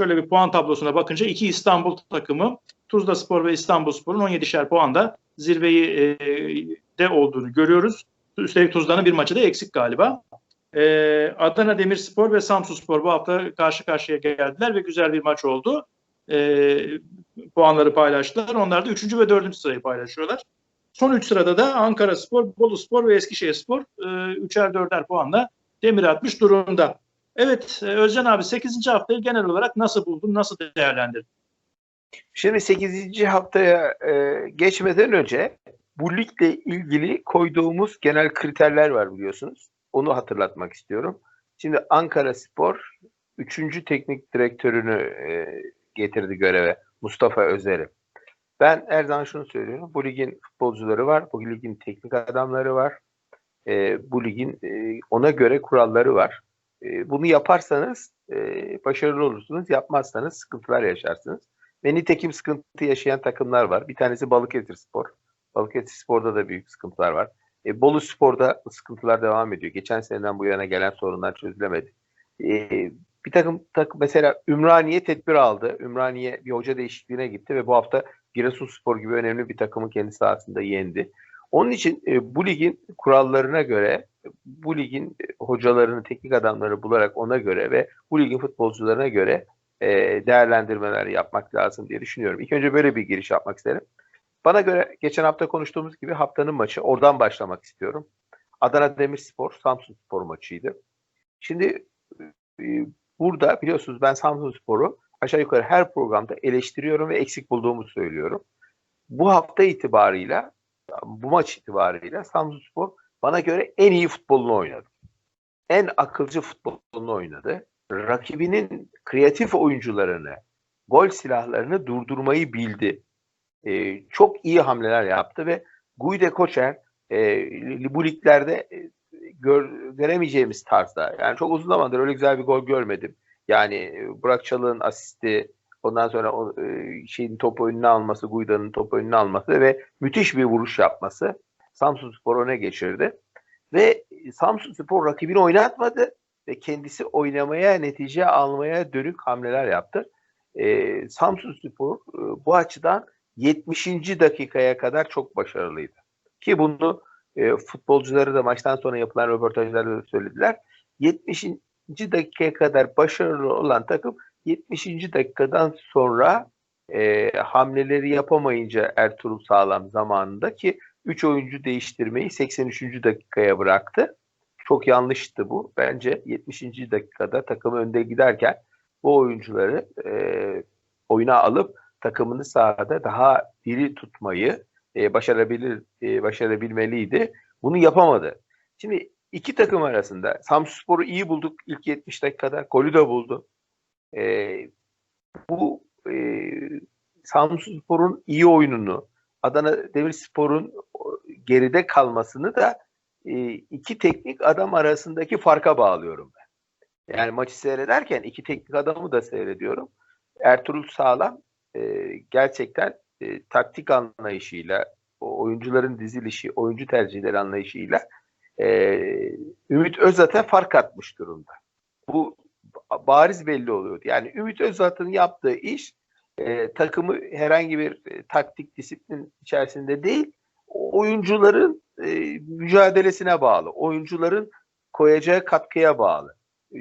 şöyle bir puan tablosuna bakınca iki İstanbul takımı Tuzla Spor ve İstanbul Spor'un 17'şer puanda zirveyi e, de olduğunu görüyoruz. Üstelik Tuzla'nın bir maçı da eksik galiba. E, Adana Demirspor ve Samsun Spor bu hafta karşı karşıya geldiler ve güzel bir maç oldu. E, puanları paylaştılar. Onlar da 3. ve 4. sırayı paylaşıyorlar. Son 3 sırada da Ankara Spor, Bolu Spor ve Eskişehir Spor e, üçer dörder puanla demir atmış durumda. Evet Özcan abi 8. haftayı genel olarak nasıl buldun, nasıl değerlendirdin? Şimdi 8. haftaya e, geçmeden önce bu ligle ilgili koyduğumuz genel kriterler var biliyorsunuz. Onu hatırlatmak istiyorum. Şimdi Ankara Spor 3. teknik direktörünü e, getirdi göreve. Mustafa Özer'i. Ben her zaman şunu söylüyorum. Bu ligin futbolcuları var. Bu ligin teknik adamları var. E, bu ligin e, ona göre kuralları var. E, bunu yaparsanız e, başarılı olursunuz. Yapmazsanız sıkıntılar yaşarsınız. Ve nitekim sıkıntı yaşayan takımlar var. Bir tanesi Balıkesir Spor. Balıkesir Spor'da da büyük sıkıntılar var. E, Bolu Spor'da sıkıntılar devam ediyor. Geçen seneden bu yana gelen sorunlar çözülemedi. E, bir takım, takım mesela Ümraniye tedbir aldı. Ümraniye bir hoca değişikliğine gitti ve bu hafta Giresunspor gibi önemli bir takımı kendi sahasında yendi. Onun için e, bu ligin kurallarına göre, bu ligin hocalarını, teknik adamları bularak ona göre ve bu ligin futbolcularına göre e, değerlendirmeler yapmak lazım diye düşünüyorum. İlk önce böyle bir giriş yapmak isterim. Bana göre geçen hafta konuştuğumuz gibi haftanın maçı oradan başlamak istiyorum. Adana Demirspor, Samsun Spor maçıydı. Şimdi e, burada biliyorsunuz ben Samsun Spor'u aşağı yukarı her programda eleştiriyorum ve eksik bulduğumu söylüyorum. Bu hafta itibarıyla, bu maç itibarıyla Samsun Spor bana göre en iyi futbolunu oynadı. En akılcı futbolunu oynadı. Rakibinin kreatif oyuncularını, gol silahlarını durdurmayı bildi. Ee, çok iyi hamleler yaptı ve Guide Koçer e, bu liglerde e, gör, göremeyeceğimiz tarzda. Yani çok uzun zamandır öyle güzel bir gol görmedim. Yani e, Burak Çalık'ın asisti, ondan sonra o, e, şeyin top önüne alması, Guyda'nın top önüne alması ve müthiş bir vuruş yapması Samsun Spor öne geçirdi. Ve Samsun Spor rakibini oynatmadı ve kendisi oynamaya, netice almaya dönük hamleler yaptı. E, Samsun Spor e, bu açıdan 70. dakikaya kadar çok başarılıydı. Ki bunu e, futbolcuları da maçtan sonra yapılan röportajlarda da söylediler. 70. dakikaya kadar başarılı olan takım 70. dakikadan sonra e, hamleleri yapamayınca Ertuğrul Sağlam zamanında ki 3 oyuncu değiştirmeyi 83. dakikaya bıraktı. Çok yanlıştı bu. Bence 70. dakikada takım önde giderken bu oyuncuları e, oyuna alıp takımını sahada daha diri tutmayı e, başarabilir e, başarabilmeliydi. Bunu yapamadı. Şimdi iki takım arasında Samsunspor'u iyi bulduk ilk 70 dakikada. Golü de buldu. E, bu e, Samsunspor'un iyi oyununu, Adana Demirspor'un geride kalmasını da e, iki teknik adam arasındaki farka bağlıyorum ben. Yani maçı seyrederken iki teknik adamı da seyrediyorum. Ertuğrul Sağlam e, gerçekten e, taktik anlayışıyla, o oyuncuların dizilişi, oyuncu tercihleri anlayışıyla e, Ümit Özat'a fark atmış durumda. Bu bariz belli oluyordu. Yani Ümit Özat'ın yaptığı iş e, takımı herhangi bir e, taktik disiplin içerisinde değil, oyuncuların e, mücadelesine bağlı, oyuncuların koyacağı katkıya bağlı.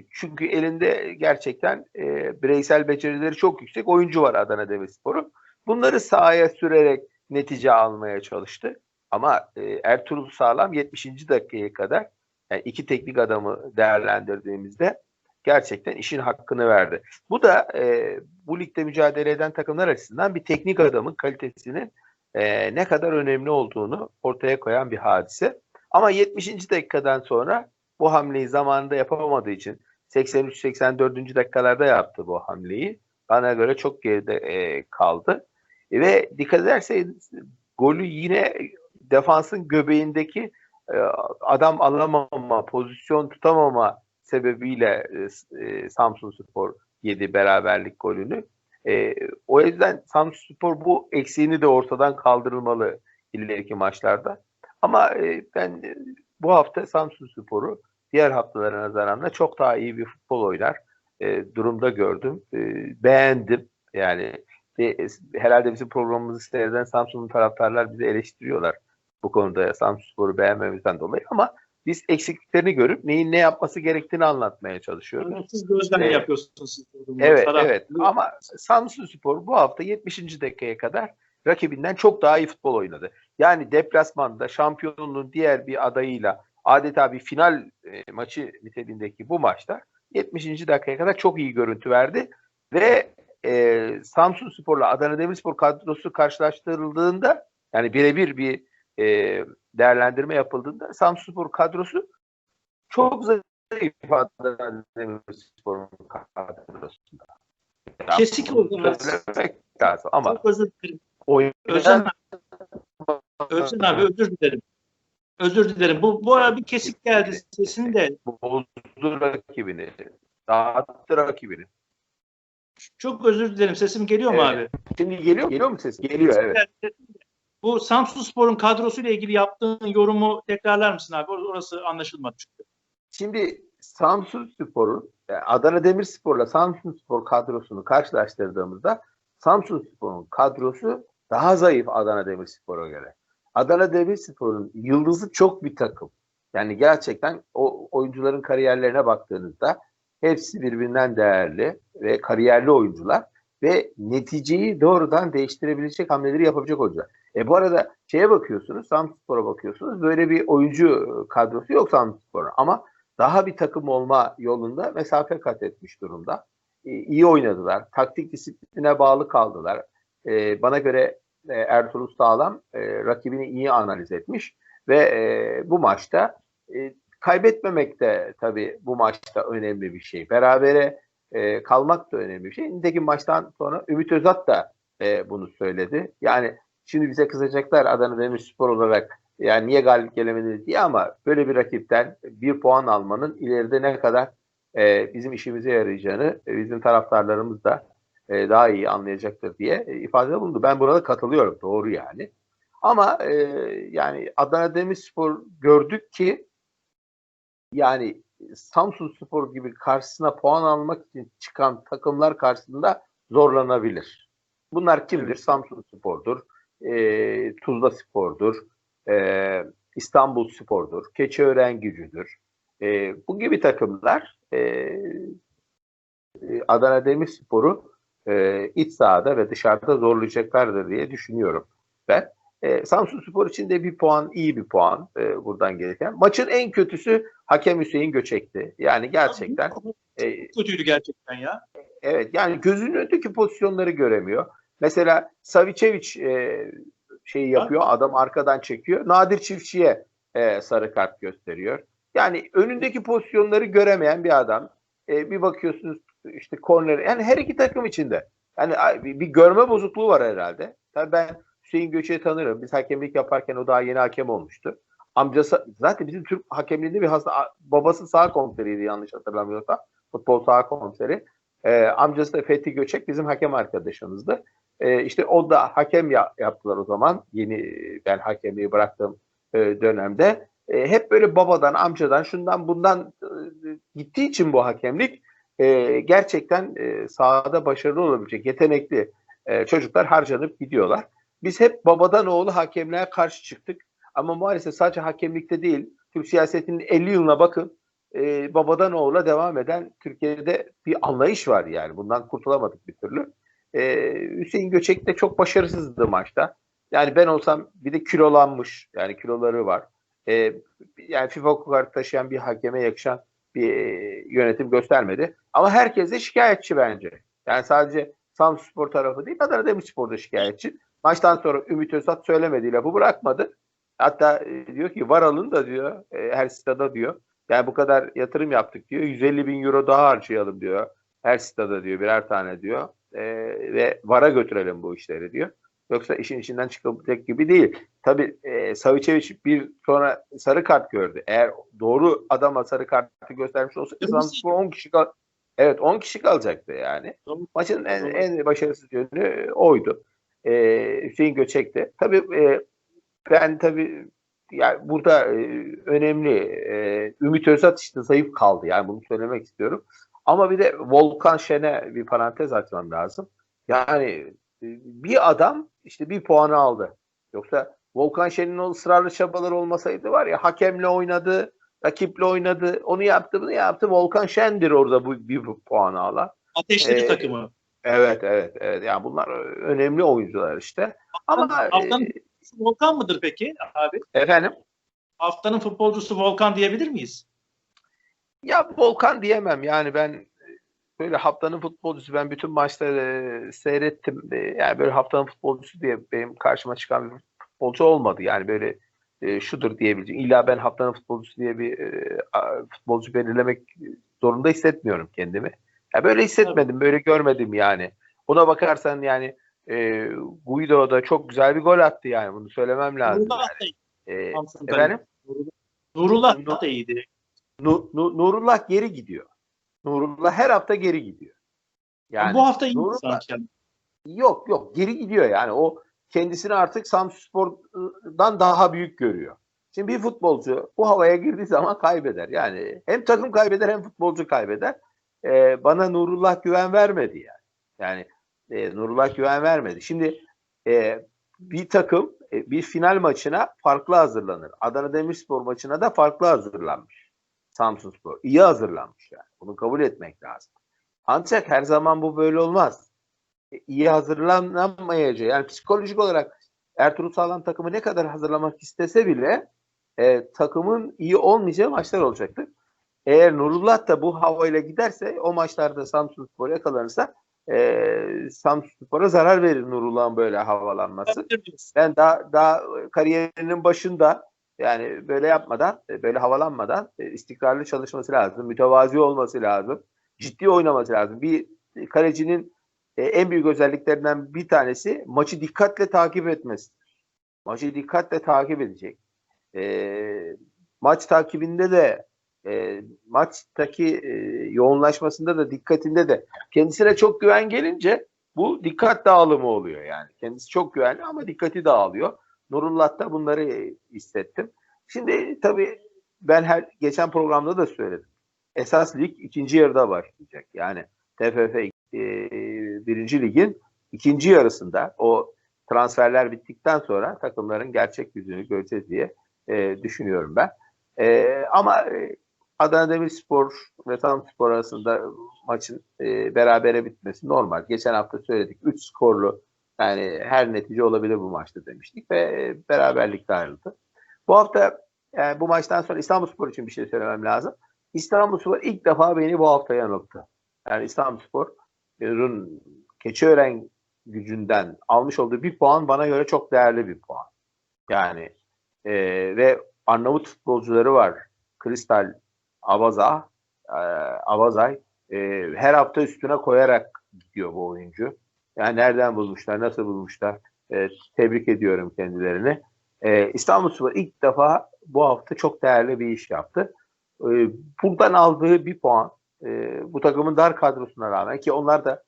Çünkü elinde gerçekten e, bireysel becerileri çok yüksek oyuncu var Adana Demirspor'un. Bunları sahaya sürerek netice almaya çalıştı. Ama e, Ertuğrul Sağlam 70. dakikaya kadar yani iki teknik adamı değerlendirdiğimizde gerçekten işin hakkını verdi. Bu da e, bu ligde mücadele eden takımlar açısından bir teknik adamın kalitesinin e, ne kadar önemli olduğunu ortaya koyan bir hadise. Ama 70. dakikadan sonra bu hamleyi zamanında yapamadığı için 83-84. dakikalarda yaptı bu hamleyi. Bana göre çok geride e, kaldı. E, ve dikkat ederseniz golü yine defansın göbeğindeki e, adam alamama, pozisyon tutamama sebebiyle e, e, Samsun Spor yedi beraberlik golünü. E, o yüzden Samsun Spor bu eksiğini de ortadan kaldırılmalı ileriki maçlarda. Ama e, ben bu hafta Samsun Spor'u diğer haftalara nazaranla çok daha iyi bir futbol oynar. e, durumda gördüm. E, beğendim. Yani e, herhalde bizim programımızı seyreden Samsun'un taraftarlar bizi eleştiriyorlar bu konuda Samsun Spor'u beğenmemizden dolayı ama biz eksikliklerini görüp neyin ne yapması gerektiğini anlatmaya çalışıyoruz. Siz gözlem Evet. yapıyorsunuz. siz. Evet, Taraf- evet. Ama Samsun Spor bu hafta 70. dakikaya kadar rakibinden çok daha iyi futbol oynadı. Yani deplasmanda şampiyonluğun diğer bir adayıyla adeta bir final e, maçı niteliğindeki bu maçta 70. dakikaya kadar çok iyi görüntü verdi ve e, Samsun Spor'la Adana Demirspor kadrosu karşılaştırıldığında yani birebir bir e, değerlendirme yapıldığında Samsun Spor kadrosu çok zayıf Adana Demirspor'un kadrosunda. Kesik oldu. Söylemek lazım ama Çok özür dilerim. oyun Özcan, Özcan abi özür dilerim. Özür dilerim. Bu, bu ara bir kesik geldi sesin de. bozdu rakibini. Dağıttı rakibini. Çok özür dilerim. Sesim geliyor mu Evet. abi? Şimdi geliyor, geliyor mu ses? Geliyor evet. Bu Samsun Spor'un kadrosuyla ilgili yaptığın yorumu tekrarlar mısın abi? Or- Orası anlaşılmadı çünkü. Şimdi Samsun Spor'un yani Adana Demirspor'la Samsun Spor kadrosunu karşılaştırdığımızda Samsun Spor'un kadrosu daha zayıf Adana Demirspor'a göre. Adana Demirspor'un yıldızı çok bir takım. Yani gerçekten o oyuncuların kariyerlerine baktığınızda hepsi birbirinden değerli ve kariyerli oyuncular ve neticeyi doğrudan değiştirebilecek hamleleri yapabilecek oyuncular. E bu arada şeye bakıyorsunuz, Samsunspor'a bakıyorsunuz. Böyle bir oyuncu kadrosu yok Samsunspor'un ama daha bir takım olma yolunda mesafe kat etmiş durumda. E, iyi oynadılar. Taktik disipline bağlı kaldılar. E, bana göre e, Ertuğrul Sağlam e, rakibini iyi analiz etmiş ve e, bu maçta e, kaybetmemek de tabii bu maçta önemli bir şey. Berabere e, kalmak da önemli bir şey. Nitekim maçtan sonra Ümit Özat da e, bunu söyledi. Yani şimdi bize kızacaklar Adana Demirspor olarak yani niye galip gelemediniz diye ama böyle bir rakipten bir puan almanın ileride ne kadar e, bizim işimize yarayacağını e, bizim taraftarlarımız da e, daha iyi anlayacaktır diye e, ifade bulundu. Ben burada katılıyorum. Doğru yani. Ama e, yani Adana Demirspor gördük ki yani Samsun Spor gibi karşısına puan almak için çıkan takımlar karşısında zorlanabilir. Bunlar kimdir? Samsun Spor'dur, e, Tuzla Spor'dur, e, İstanbul Spor'dur, Keçiören Gücü'dür. E, bu gibi takımlar e, e, Adana Demirspor'u e, iç sahada ve dışarıda zorlayacaklardır diye düşünüyorum ben. E, Samsun Spor için de bir puan, iyi bir puan e, buradan gelirken. Maçın en kötüsü hakem Hüseyin Göçek'ti. Yani gerçekten e, Kötüydü gerçekten ya. Evet yani gözünün önündeki pozisyonları göremiyor. Mesela Savicevic e, şeyi yapıyor. Adam arkadan çekiyor. Nadir Çiftçi'ye e, sarı kart gösteriyor. Yani önündeki pozisyonları göremeyen bir adam. E, bir bakıyorsunuz işte korner. Yani her iki takım içinde. Yani bir, görme bozukluğu var herhalde. Tabii ben Hüseyin Göçek'i tanırım. Biz hakemlik yaparken o daha yeni hakem olmuştu. Amcası zaten bizim Türk hakemliğinde bir hasta babası sağ komiseriydi yanlış hatırlamıyorsam. Futbol sağ komiseri. E, amcası da Fethi Göçek bizim hakem arkadaşımızdı. E, işte o da hakem ya, yaptılar o zaman. Yeni ben hakemliği bıraktığım e, dönemde. E, hep böyle babadan, amcadan, şundan bundan e, gittiği için bu hakemlik e, gerçekten e, sahada başarılı olabilecek yetenekli e, çocuklar harcanıp gidiyorlar. Biz hep babadan oğlu hakemliğe karşı çıktık. Ama maalesef sadece hakemlikte değil, Türk siyasetinin 50 yılına bakın e, babadan oğula devam eden Türkiye'de bir anlayış var yani. Bundan kurtulamadık bir türlü. E, Hüseyin Göçek de çok başarısızdı maçta. Yani ben olsam bir de kilolanmış. Yani kiloları var. E, yani FIFA kartı taşıyan bir hakeme yakışan bir e, yönetim göstermedi. Ama herkes de şikayetçi bence. Yani sadece Samspor tarafı değil, Adana Demirspor da şikayetçi. Maçtan sonra Ümit Özat söylemedi, lafı bırakmadı. Hatta e, diyor ki var alın da diyor e, her stada diyor. Yani bu kadar yatırım yaptık diyor. 150 bin euro daha harcayalım diyor. Her stada diyor birer tane diyor. E, ve VAR'a götürelim bu işleri diyor. Yoksa işin içinden çıkabilecek gibi değil. Tabii e, Savicevic bir sonra sarı kart gördü. Eğer doğru adama sarı kartı göstermiş olsaydı Samspor 10 kişi kal Evet 10 kişi kalacaktı yani. Maçın en, en başarısız yönü oydu. E, Hüseyin Göçek de. Tabii e, ben tabii yani burada e, önemli e, Ümit Özat işte zayıf kaldı yani bunu söylemek istiyorum. Ama bir de Volkan Şen'e bir parantez açmam lazım. Yani e, bir adam işte bir puanı aldı. Yoksa Volkan Şen'in o ısrarlı çabaları olmasaydı var ya hakemle oynadı, rakiple oynadı, onu yaptı, bunu yaptı. Volkan Şen'dir orada bu bir puanı alan. Ateşledi Ee, takımı. Evet, evet, evet. Yani bunlar önemli oyuncular işte. Ama Haftanın e, Volkan mıdır peki abi? efendim Haftanın futbolcusu Volkan diyebilir miyiz? Ya Volkan diyemem yani ben böyle haftanın futbolcusu ben bütün maçları seyrettim. E, Yani böyle haftanın futbolcusu diye benim karşıma çıkan bir futbolcu olmadı. Yani böyle e, şudur diyebileceğim. İlla ben haftanın futbolcusu diye bir e, futbolcu belirlemek zorunda hissetmiyorum kendimi. Ya böyle hissetmedim, böyle görmedim yani. Ona bakarsan yani e, Guido da çok güzel bir gol attı yani bunu söylemem lazım. Nurullah da iyiydi. E, efendim? Nurullah da iyiydi. Nu- Nu- Nurullah geri gidiyor. Nurullah her hafta geri gidiyor. Yani Bu hafta iyi Nurullah- sanki. yok yok geri gidiyor yani o kendisini artık Samsunspor'dan daha büyük görüyor. Şimdi bir futbolcu bu havaya girdiği zaman kaybeder. Yani hem takım kaybeder hem futbolcu kaybeder. Ee, bana Nurullah güven vermedi yani. Yani e, Nurullah güven vermedi. Şimdi e, bir takım e, bir final maçına farklı hazırlanır. Adana Demirspor maçına da farklı hazırlanmış. Samsunspor. İyi hazırlanmış yani. Bunu kabul etmek lazım. Ancak her zaman bu böyle olmaz. E, iyi hazırlanamayacağı yani psikolojik olarak Ertuğrul Sağlam takımı ne kadar hazırlamak istese bile e, takımın iyi olmayacağı maçlar olacaktır. Eğer Nurullah da bu havayla giderse o maçlarda Samsunspor yakalanırsa e, Samsunspor'a zarar verir Nurullah'ın böyle havalanması. Ben daha daha kariyerinin başında yani böyle yapmadan, e, böyle havalanmadan e, istikrarlı çalışması lazım, mütevazi olması lazım, ciddi oynaması lazım. Bir kalecinin e, en büyük özelliklerinden bir tanesi maçı dikkatle takip etmesi. Maçı dikkatle takip edecek. E, maç takibinde de e, maçtaki e, yoğunlaşmasında da dikkatinde de kendisine çok güven gelince bu dikkat dağılımı oluyor yani. Kendisi çok güvenli ama dikkati dağılıyor. Nurullah'ta bunları hissettim. Şimdi tabii ben her geçen programda da söyledim. Esas lig ikinci yarıda başlayacak. Yani TFF e, birinci ligin ikinci yarısında o transferler bittikten sonra takımların gerçek yüzünü göreceğiz diye e, düşünüyorum ben. E, ama e, Adana Demirspor ve Samspor arasında maçın e, berabere bitmesi normal. Geçen hafta söyledik 3 skorlu yani her netice olabilir bu maçta demiştik ve e, beraberlikle ayrıldı. Bu hafta yani bu maçtan sonra İstanbulspor için bir şey söylemem lazım. İstanbulspor ilk defa beni bu hafta yanılttı. Yani İstanbulspor'un Keçiören gücünden almış olduğu bir puan bana göre çok değerli bir puan. Yani e, ve Arnavut futbolcuları var. Kristal Abaza, e, Abazay e, her hafta üstüne koyarak gidiyor bu oyuncu. Yani nereden bulmuşlar, nasıl bulmuşlar? E, tebrik ediyorum kendilerini. E, İstanbulspor ilk defa bu hafta çok değerli bir iş yaptı. Buradan aldığı bir puan bu takımın dar kadrosuna rağmen ki onlar da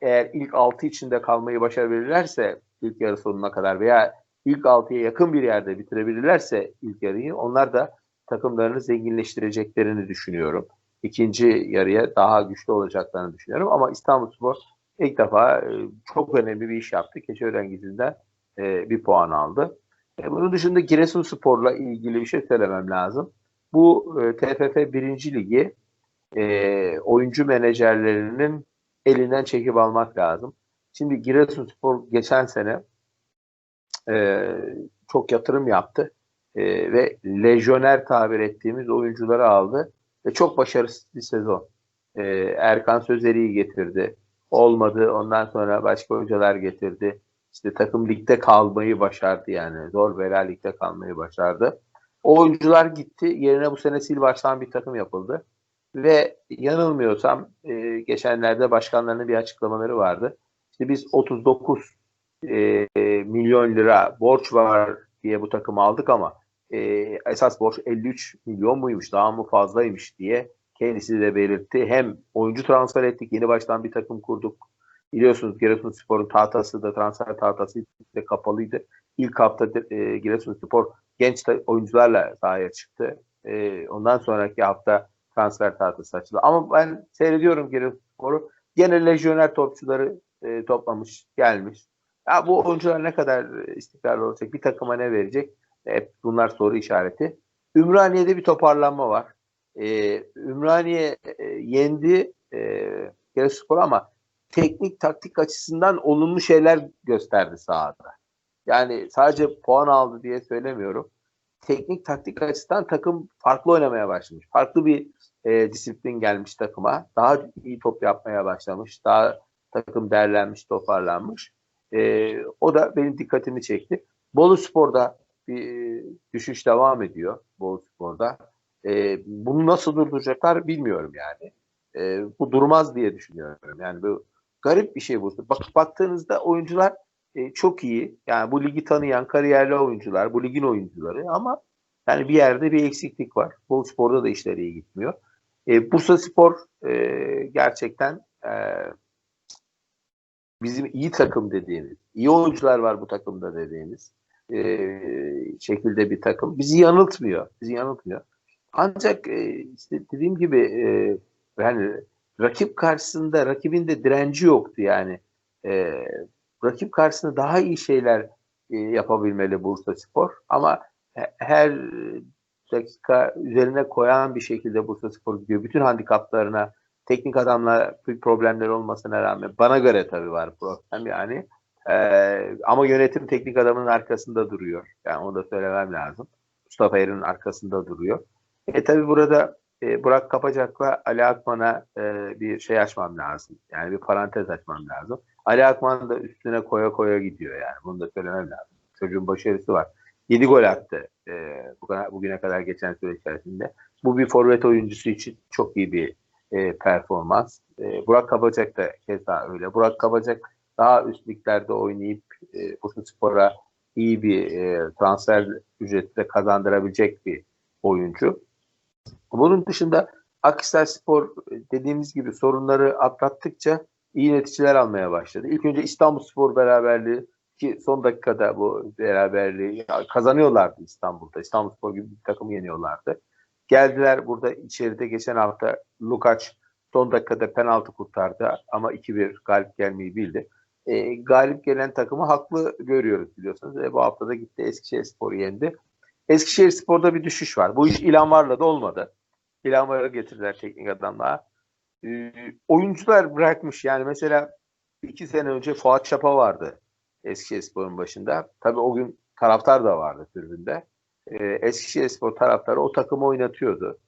eğer ilk 6 içinde kalmayı başarabilirlerse ilk yarı sonuna kadar veya ilk 6'ya yakın bir yerde bitirebilirlerse ilk yarıyı onlar da takımlarını zenginleştireceklerini düşünüyorum. İkinci yarıya daha güçlü olacaklarını düşünüyorum ama İstanbulspor ilk defa e, çok önemli bir iş yaptı. Keçiören gizinden e, bir puan aldı. E, bunun dışında Giresunspor'la ilgili bir şey söylemem lazım. Bu TFF 1. Ligi oyuncu menajerlerinin elinden çekip almak lazım. Şimdi Giresunspor geçen sene çok yatırım yaptı e, ve lejyoner tabir ettiğimiz oyuncuları aldı ve çok başarısız bir sezon. E, Erkan Sözeri'yi getirdi. Olmadı. Ondan sonra başka hocalar getirdi. İşte takım ligde kalmayı başardı yani. Zor bela ligde kalmayı başardı. O oyuncular gitti. Yerine bu sene sil baştan bir takım yapıldı. Ve yanılmıyorsam e, geçenlerde başkanlarının bir açıklamaları vardı. İşte biz 39 e, milyon lira borç var diye bu takımı aldık ama e, esas borç 53 milyon muymuş daha mı fazlaymış diye kendisi de belirtti. Hem oyuncu transfer ettik yeni baştan bir takım kurduk. Biliyorsunuz Giresunspor'un tahtası da transfer tahtası de kapalıydı. İlk hafta e, Giresunspor genç oyuncularla sahaya çıktı. E, ondan sonraki hafta transfer tahtası açıldı. Ama ben seyrediyorum Giresunspor'u. Gene lejyoner topçuları e, toplamış, gelmiş. Ya bu oyuncular ne kadar istikrarlı olacak, bir takıma ne verecek? Hep bunlar soru işareti. Ümraniye'de bir toparlanma var. Ee, Ümraniye e, yendi e, Giresunspor ama teknik taktik açısından olumlu şeyler gösterdi sahada. Yani sadece puan aldı diye söylemiyorum. Teknik taktik açısından takım farklı oynamaya başlamış. Farklı bir e, disiplin gelmiş takıma. Daha iyi top yapmaya başlamış. Daha takım derlenmiş, toparlanmış. E, o da benim dikkatimi çekti. Bolu Spor'da bir e, düşüş devam ediyor Bolu Spor'da. E, bunu nasıl durduracaklar bilmiyorum yani. E, bu durmaz diye düşünüyorum. Yani bu garip bir şey bu. Bak, baktığınızda oyuncular e, çok iyi. Yani bu ligi tanıyan kariyerli oyuncular, bu ligin oyuncuları ama yani bir yerde bir eksiklik var. Bolu Spor'da da işler iyi gitmiyor. E, Bursa Spor e, gerçekten e, bizim iyi takım dediğimiz, iyi oyuncular var bu takımda dediğimiz e, şekilde bir takım. Bizi yanıltmıyor. Bizi yanıltmıyor. Ancak e, işte dediğim gibi e, yani rakip karşısında rakibin de direnci yoktu yani. E, rakip karşısında daha iyi şeyler e, yapabilmeli Bursa Spor ama her dakika üzerine koyan bir şekilde Bursa Spor gidiyor. Bütün handikaplarına teknik adamla problemler olmasına rağmen bana göre tabii var problem yani. Ee, ama yönetim teknik adamın arkasında duruyor. Yani onu da söylemem lazım. Mustafa Er'in arkasında duruyor. E tabii burada e, Burak Kapacak'la Ali Akman'a e, bir şey açmam lazım. Yani bir parantez açmam lazım. Ali Akman da üstüne koya koya gidiyor yani. Bunu da söylemem lazım. Çocuğun başarısı var. 7 gol attı e, bugüne kadar geçen süre içerisinde. Bu bir forvet oyuncusu için çok iyi bir e, performans. E, Burak Kabacak da keza öyle. Burak Kabacak daha üst liglerde oynayıp e, Bursa Spor'a iyi bir e, transfer ücreti de kazandırabilecek bir oyuncu. Bunun dışında Akhisar Spor dediğimiz gibi sorunları atlattıkça iyi neticeler almaya başladı. İlk önce İstanbul Spor beraberliği ki son dakikada bu beraberliği kazanıyorlardı İstanbul'da. İstanbul Spor gibi bir takım yeniyorlardı. Geldiler burada içeride geçen hafta Lukaç son dakikada penaltı kurtardı ama 2-1 galip gelmeyi bildi. E, galip gelen takımı haklı görüyoruz biliyorsunuz. E, bu hafta da gitti Eskişehir Spor'u yendi. Eskişehir Spor'da bir düşüş var. Bu iş İlhan Var'la da olmadı. İlhan Var'ı getirdiler teknik adamla. E, oyuncular bırakmış. Yani mesela iki sene önce Fuat Çapa vardı Eskişehir Spor'un başında. Tabii o gün taraftar da vardı tribünde. E, Eskişehir Spor taraftarı o takımı oynatıyordu.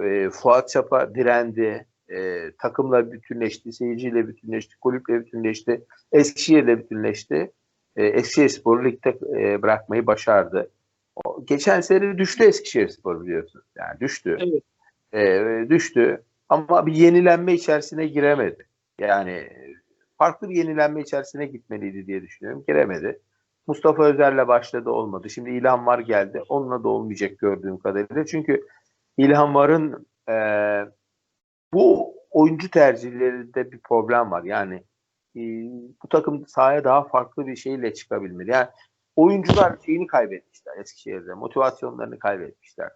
E, Fuat Çapa direndi. E, takımla bütünleşti, seyirciyle bütünleşti, kulüple bütünleşti, Eskişehir'le bütünleşti. E, Eskişehir Spor'u ligde e, bırakmayı başardı. O, geçen sene düştü Eskişehir Spor biliyorsunuz. Yani düştü. Evet. E, düştü ama bir yenilenme içerisine giremedi. Yani farklı bir yenilenme içerisine gitmeliydi diye düşünüyorum. Giremedi. Mustafa Özer'le başladı olmadı. Şimdi İlhan Var geldi. Onunla da olmayacak gördüğüm kadarıyla. Çünkü İlhan Var'ın e, bu oyuncu tercihlerinde bir problem var. Yani e, bu takım sahaya daha farklı bir şeyle çıkabilmeli. Yani oyuncular şeyini kaybetmişler Eskişehir'de. Motivasyonlarını kaybetmişler.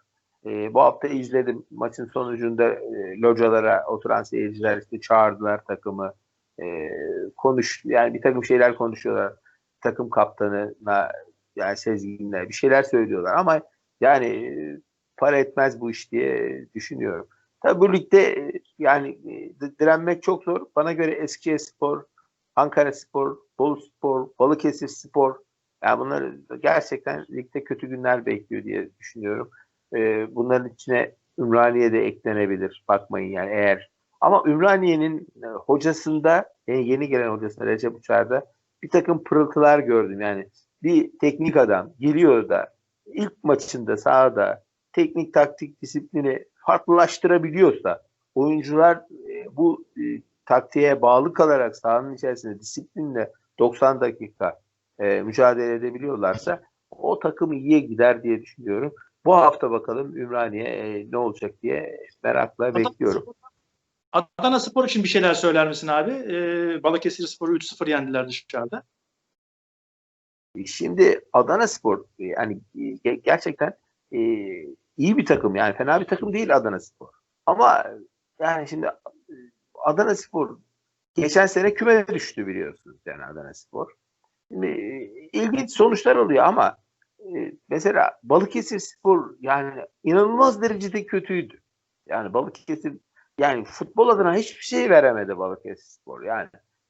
E, bu hafta izledim. Maçın sonucunda e, localara oturan seyirciler işte çağırdılar takımı. E, konuş yani bir takım şeyler konuşuyorlar. Takım kaptanına yani Sezgin'le bir şeyler söylüyorlar ama yani e, para etmez bu iş diye düşünüyorum. Tabii bu ligde yani e, direnmek çok zor. Bana göre Eskişehir Spor, Ankara Spor, Bolu Spor, Balıkesir Spor yani bunlar gerçekten ligde kötü günler bekliyor diye düşünüyorum. Ee, bunların içine Ümraniye de eklenebilir. Bakmayın yani eğer. Ama Ümraniye'nin e, hocasında yani yeni gelen hocasında Recep Uçar'da bir takım pırıltılar gördüm. Yani bir teknik adam geliyor da ilk maçında sahada teknik taktik disiplini farklılaştırabiliyorsa oyuncular e, bu e, taktiğe bağlı kalarak sahanın içerisinde disiplinle 90 dakika e, mücadele edebiliyorlarsa o takım iyiye gider diye düşünüyorum. Bu hafta bakalım Ümraniye e, ne olacak diye merakla Adana bekliyorum. Spor, Adana Spor için bir şeyler söyler misin abi? Ee, Balıkesir Spor'u 3-0 yendiler dışarıda. Şimdi Adana Spor yani gerçekten e, iyi bir takım yani fena bir takım değil Adana Spor. Ama yani şimdi Adana Spor geçen sene küme düştü biliyorsunuz yani Adana Spor. Şimdi, e, ilginç sonuçlar oluyor ama e, mesela Balıkesir Spor yani inanılmaz derecede kötüydü. Yani Balıkesir yani futbol adına hiçbir şey veremedi Balıkesir Spor. Yani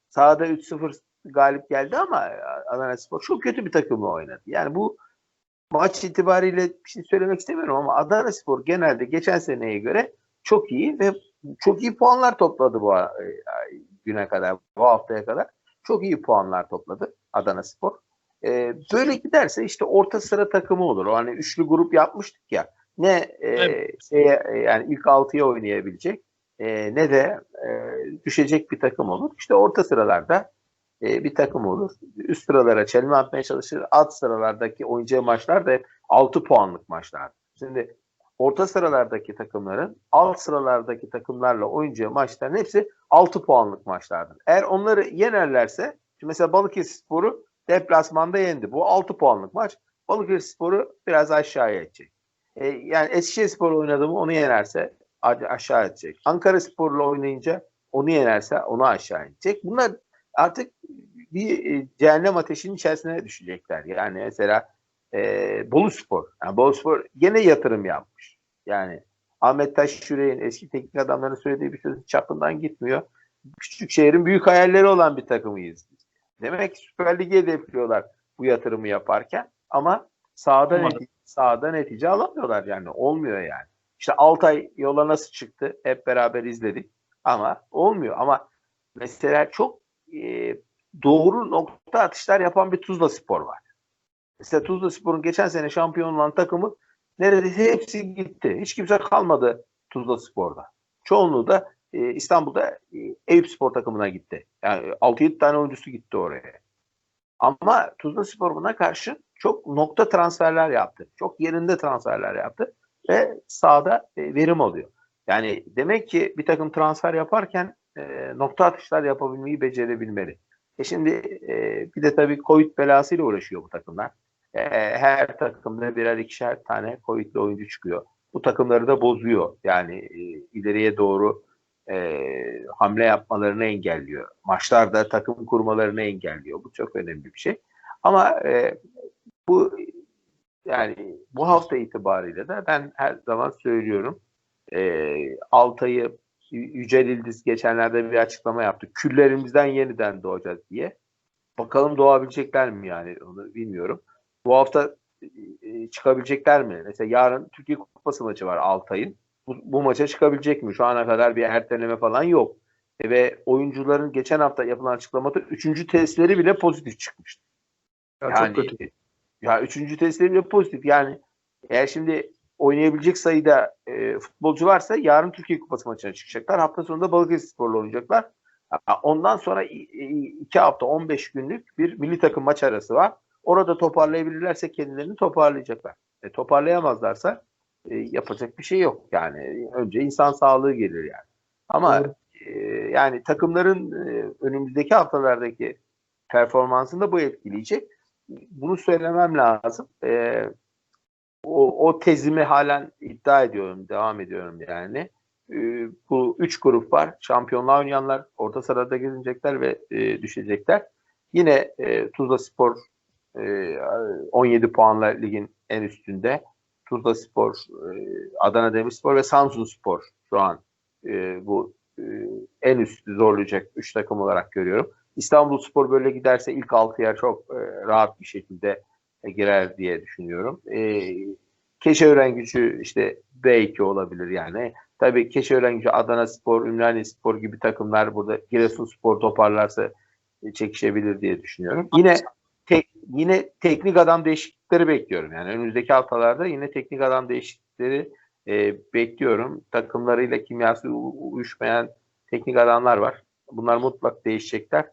sahada 3-0 galip geldi ama Adana Spor çok kötü bir takımla oynadı. Yani bu maç itibariyle bir şey söylemek istemiyorum ama Adana Spor genelde geçen seneye göre çok iyi ve çok iyi puanlar topladı bu e, güne kadar, bu haftaya kadar. Çok iyi puanlar topladı Adana Spor. Ee, böyle giderse işte orta sıra takımı olur. O hani üçlü grup yapmıştık ya. Ne e, Evet. şeye, e, yani ilk altıya oynayabilecek e, ne de e, düşecek bir takım olur. İşte orta sıralarda e, bir takım olur. Üst sıralara çelme atmaya çalışır. Alt sıralardaki oynayacağı maçlar da hep 6 puanlık maçlar. Şimdi orta sıralardaki takımların alt sıralardaki takımlarla oynayacağı maçların hepsi 6 puanlık maçlardır. Eğer onları yenerlerse şimdi mesela Balıkesir Sporu deplasmanda yendi. Bu 6 puanlık maç. Balıkesir Sporu biraz aşağıya edecek. E, yani Eskişehir Spor oynadı mı onu yenerse aşağı edecek. Ankara Spor'la oynayınca onu yenerse onu aşağı edecek. Bunlar artık bir e, cehennem ateşinin içerisine düşecekler. Yani mesela e, Bolu Spor. Yani Bolu Spor gene yatırım yapmış. Yani Ahmet Taş Yüreğin eski teknik adamların söylediği bir sözün çapından gitmiyor. Küçük şehrin büyük hayalleri olan bir takımıyız. Demek ki Süper Lig'i hedefliyorlar bu yatırımı yaparken ama sahada Umarım. netice, sahada netice alamıyorlar yani. Olmuyor yani. İşte Altay yola nasıl çıktı hep beraber izledik ama olmuyor. Ama mesela çok e, doğru nokta atışlar yapan bir Tuzla Spor var. Mesela Tuzla Spor'un geçen sene şampiyon olan takımı neredeyse hepsi gitti. Hiç kimse kalmadı Tuzla Spor'da. Çoğunluğu da e, İstanbul'da e, Eyüp Spor takımına gitti. Yani 6-7 tane oyuncusu gitti oraya. Ama Tuzla Spor buna karşı çok nokta transferler yaptı. Çok yerinde transferler yaptı ve sahada e, verim alıyor. Yani demek ki bir takım transfer yaparken e, nokta atışlar yapabilmeyi becerebilmeli. E şimdi e, bir de tabii Covid belasıyla uğraşıyor bu takımlar. E, her takımda birer ikişer tane Covid'li oyuncu çıkıyor. Bu takımları da bozuyor. Yani e, ileriye doğru e, hamle yapmalarını engelliyor. Maçlarda takım kurmalarını engelliyor. Bu çok önemli bir şey. Ama e, bu yani bu hafta itibariyle de ben her zaman söylüyorum e, Altay'ı Yücel İldiz geçenlerde bir açıklama yaptı. Küllerimizden yeniden doğacağız diye. Bakalım doğabilecekler mi yani onu bilmiyorum. Bu hafta e, çıkabilecekler mi? Mesela yarın Türkiye Kupası maçı var Altay'ın. Bu, bu maça çıkabilecek mi? Şu ana kadar bir erteleme falan yok. E, ve oyuncuların geçen hafta yapılan açıklamada üçüncü testleri bile pozitif çıkmıştı. Ya Yani, çok kötü. Ya üçüncü testleri bile pozitif. Yani eğer şimdi oynayabilecek sayıda e, futbolcu varsa yarın Türkiye Kupası maçına çıkacaklar. Hafta sonunda Balıkesir Spor'la oynayacaklar. Ondan sonra iki hafta 15 günlük bir milli takım maç arası var. Orada toparlayabilirlerse kendilerini toparlayacaklar. E, toparlayamazlarsa e, yapacak bir şey yok. Yani önce insan sağlığı gelir yani. Ama e, yani takımların e, önümüzdeki haftalardaki performansını da bu etkileyecek. Bunu söylemem lazım. E, o, o tezimi halen iddia ediyorum, devam ediyorum yani. E, bu üç grup var. Şampiyonluğa oynayanlar, orta sırada gezinecekler ve e, düşecekler. Yine e, Tuzla Spor e, 17 puanla ligin en üstünde. Tuzla Spor, e, Adana Demirspor ve Samsun Spor şu an e, bu e, en üstü zorlayacak üç takım olarak görüyorum. İstanbul Spor böyle giderse ilk altıya çok e, rahat bir şekilde girer diye düşünüyorum. E, Keşören gücü işte B2 olabilir yani. Tabii Keşören gücü Adana Spor, Ümraniye Spor gibi takımlar burada Giresun Spor toparlarsa e, çekişebilir diye düşünüyorum. Yine tek, yine teknik adam değişiklikleri bekliyorum. Yani önümüzdeki haftalarda yine teknik adam değişiklikleri e, bekliyorum. Takımlarıyla kimyası uyuşmayan teknik adamlar var. Bunlar mutlak değişecekler.